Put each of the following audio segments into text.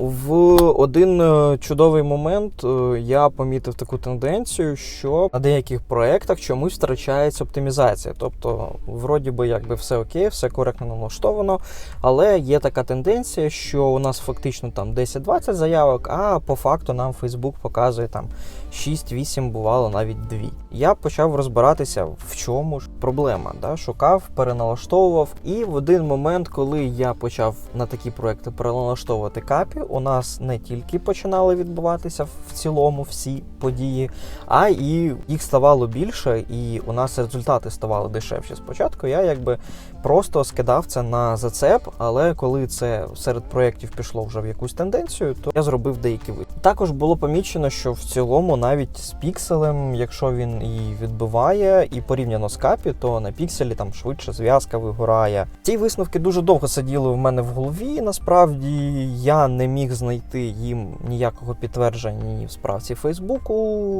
В один е, чудовий момент е, я помітив таку тенденцію, що на деяких проєктах чомусь втрачається оптимізація. Тобто, вроді би, якби все окей, все коректно налаштовано, але є така тенденція, що у нас фактично там 10-20 заявок, а по факту нам Facebook показує там 6-8, бувало навіть 2. Я почав розбиратися, в чому ж проблема. Да? Шукав, переналаштовував. І в один момент, коли я почав на такі проекти переналаштовувати капі, у нас не тільки починали відбуватися в цілому всі події, а і їх ставало більше, і у нас результати ставали дешевші. Спочатку я якби просто скидав це на зацеп, але коли це серед проєктів пішло вже в якусь тенденцію, то я зробив деякі вид. Також було помічено, що в цілому навіть з пікселем, якщо він і відбиває, і порівняно з капі, то на пікселі там швидше зв'язка вигорає. Ці висновки дуже довго сиділи в мене в голові. Насправді я не міг знайти їм ніякого підтвердження ні в справці Фейсбуку,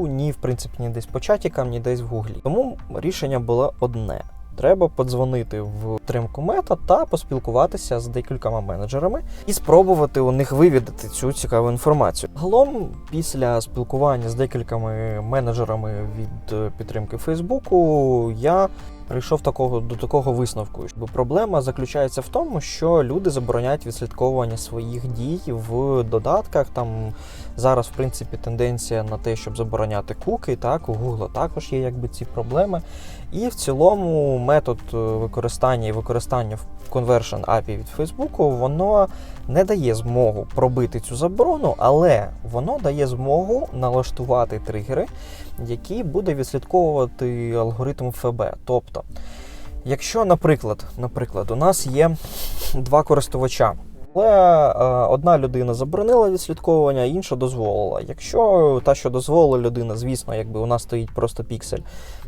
ні в принципі ні десь по чатікам, ні десь в Гуглі. Тому рішення було одне. Треба подзвонити в тримку мета та поспілкуватися з декількома менеджерами і спробувати у них вивідати цю цікаву інформацію. Загалом, після спілкування з декількома менеджерами від підтримки Фейсбуку, я прийшов такого до такого висновку. Бо проблема заключається в тому, що люди забороняють відслідковування своїх дій в додатках. Там зараз, в принципі, тенденція на те, щоб забороняти куки. Так, у Google також є якби ці проблеми. І в цілому метод е, використання і використання в Conversion API від Фейсбуку, воно не дає змогу пробити цю заборону, але воно дає змогу налаштувати тригери, які буде відслідковувати алгоритм ФБ. Тобто, якщо, наприклад, наприклад, у нас є два користувача. Але е, одна людина заборонила відслідковування, інша дозволила. Якщо та, що дозволила людина, звісно, якби у нас стоїть просто піксель,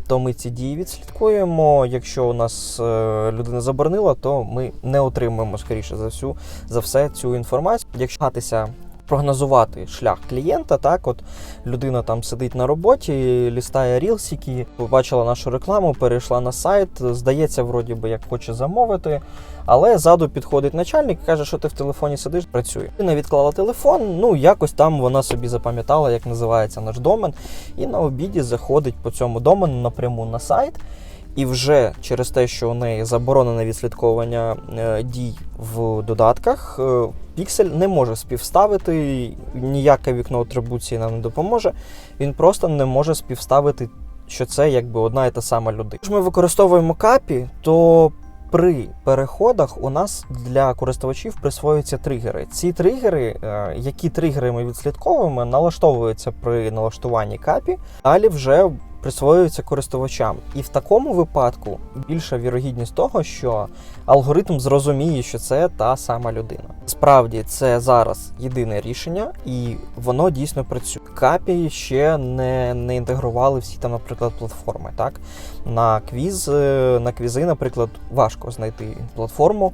то ми ці дії відслідкуємо. Якщо у нас е, людина заборонила, то ми не отримуємо скоріше за всю за все цю інформацію. Якщо гатися прогнозувати шлях клієнта, так от людина там сидить на роботі, лістає рілсики, побачила нашу рекламу, перейшла на сайт, здається, вроді би як хоче замовити. Але ззаду підходить начальник і каже, що ти в телефоні сидиш, працює. Людина відклала телефон, ну якось там вона собі запам'ятала, як називається наш домен, і на обіді заходить по цьому домену напряму на сайт. І вже через те, що у неї заборонене відслідковування е, дій в додатках, е, Піксель не може співставити, ніяке вікно атрибуції нам не допоможе. Він просто не може співставити, що це якби одна і та сама людина. Якщо ми використовуємо капі, то при переходах у нас для користувачів присвоюються тригери. Ці тригери, е, які тригери ми відслідковуємо, налаштовуються при налаштуванні капі, далі вже присвоюються користувачам. І в такому випадку більша вірогідність того, що алгоритм зрозуміє, що це та сама людина. Справді, це зараз єдине рішення, і воно дійсно працює. Капі ще не, не інтегрували всі там, наприклад, платформи. Так на квіз, е, на квізи, наприклад, важко знайти платформу.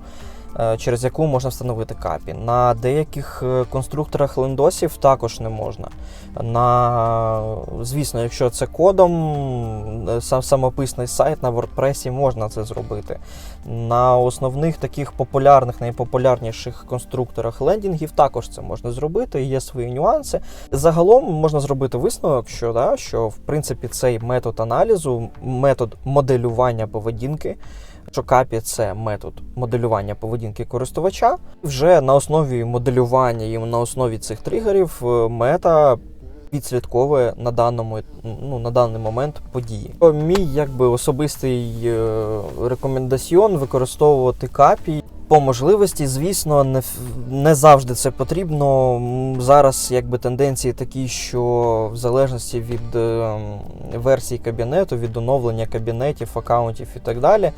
Е, Через яку можна встановити капі. На деяких е, конструкторах лендосів також не можна. На, звісно, якщо це кодом, е, сам самописний сайт на WordPress можна це зробити. На основних таких популярних, найпопулярніших конструкторах лендінгів також це можна зробити, є свої нюанси. Загалом можна зробити висновок, що, да, що в принципі цей метод аналізу, метод моделювання поведінки. Що капі це метод моделювання поведінки користувача. Вже на основі моделювання і на основі цих тригерів е, мета відслідковує на даному ну, на даний момент події. Мій якби особистий е, рекомендаціон використовувати капі. По можливості, звісно, не, не завжди це потрібно. Зараз якби тенденції такі, що в залежності від е, версії кабінету, від оновлення кабінетів, акаунтів і так далі,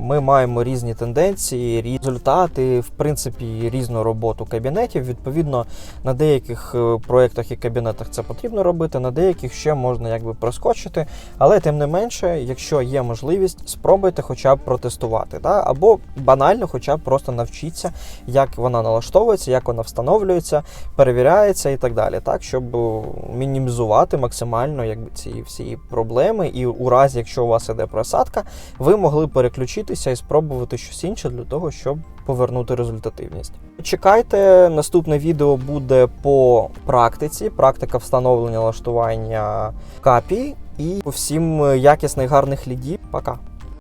ми маємо різні тенденції, результати, в принципі, різну роботу кабінетів. Відповідно, на деяких е, проєктах і кабінетах це потрібно робити, на деяких ще можна якби проскочити. Але тим не менше, якщо є можливість, спробуйте хоча б протестувати, да? або банально, хоча б просто навчіться, як вона налаштовується, як вона встановлюється, перевіряється і так далі, так, щоб е, мінімізувати максимально якби, ці всі проблеми. І у разі, якщо у вас іде просадка, ви могли переключити переключитися і спробувати щось інше для того, щоб повернути результативність. Чекайте, наступне відео буде по практиці, практика встановлення лаштування капі і всім якісних гарних лідів. Пока.